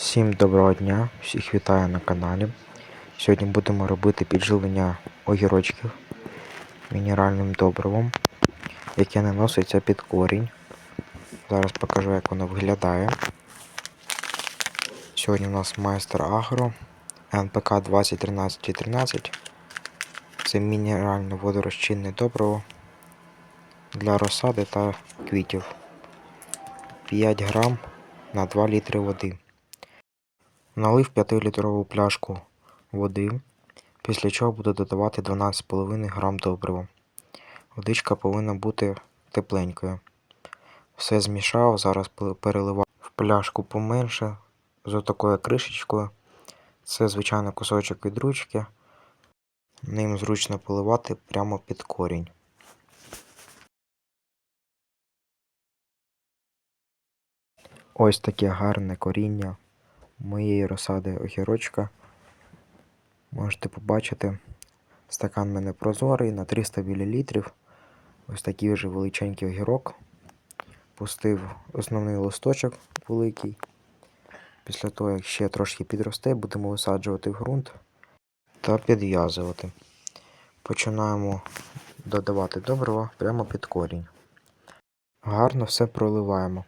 Всім доброго дня, всіх вітаю на каналі. Сьогодні будемо робити підживлення огірочків мінеральним добривом, яке наноситься під корінь. Зараз покажу, як воно виглядає. Сьогодні у нас майстер Агро НПК 201313. Це мінеральне водорозчинне добриво для розсади та квітів. 5 грам на 2 літри води. Налив 5-літрову пляшку води, після чого буду додавати 12,5 грам добрива. Водичка повинна бути тепленькою. Все змішав, зараз пе- переливаю в пляшку поменше з отакою кришечкою. Це звичайно кусочок від ручки. Ним зручно поливати прямо під корінь. Ось таке гарне коріння моєї розсади огірочка. Можете побачити, стакан в мене прозорий на 300 мл. Ось такий вже величенький огірок. Пустив основний листочок великий. Після того, як ще трошки підросте, будемо висаджувати в ґрунт та підв'язувати. Починаємо додавати добрива прямо під корінь. Гарно все проливаємо.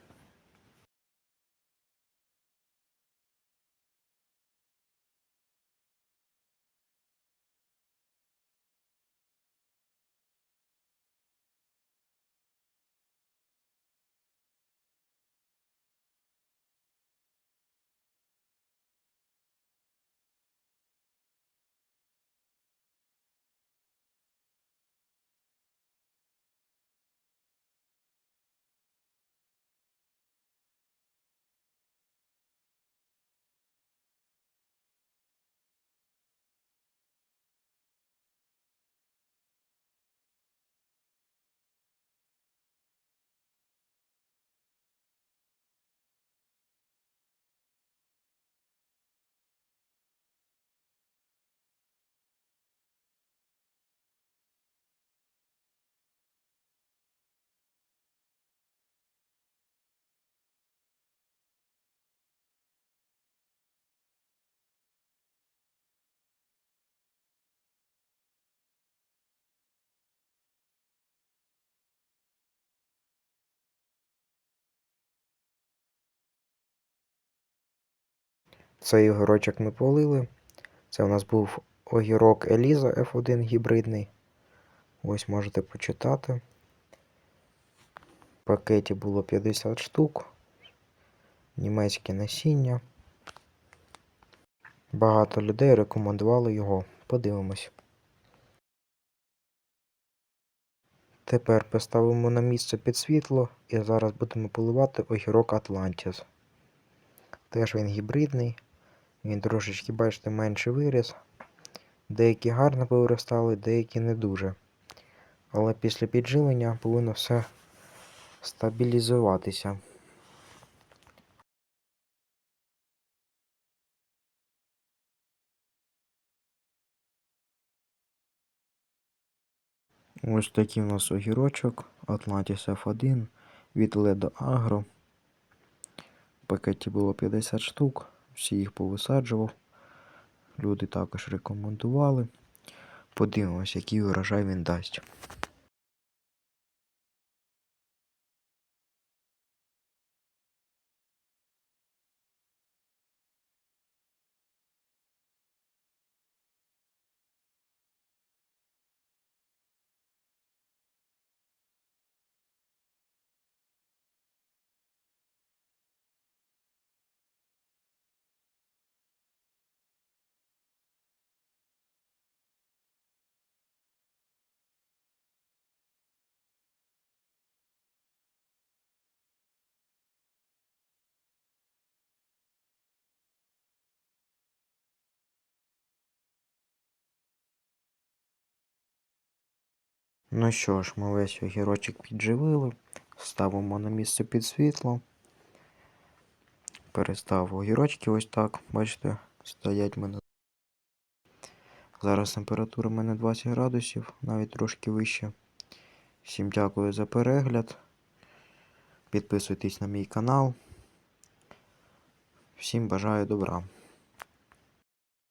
Цей огірочок ми полили. Це у нас був огірок Еліза F1 гібридний. Ось можете почитати. В пакеті було 50 штук. Німецьке насіння. Багато людей рекомендували його. Подивимось. Тепер поставимо на місце під світло і зараз будемо поливати огірок Атлантіс. Теж він гібридний. Він трошечки, бачите, менше виріс. Деякі гарно повиростали, деякі не дуже. Але після підживлення повинно все стабілізуватися. Ось такий у нас огірочок Atlantis F1 від Ledo Agro. В пакеті було 50 штук, всі їх повисаджував. Люди також рекомендували. Подивимось, який урожай він дасть. Ну що ж, ми весь огірочок підживили, ставимо на місце під світло. Перестав огірочки ось так, бачите, стоять мене. Зараз температура в мене 20 градусів, навіть трошки вище. Всім дякую за перегляд. Підписуйтесь на мій канал. Всім бажаю добра.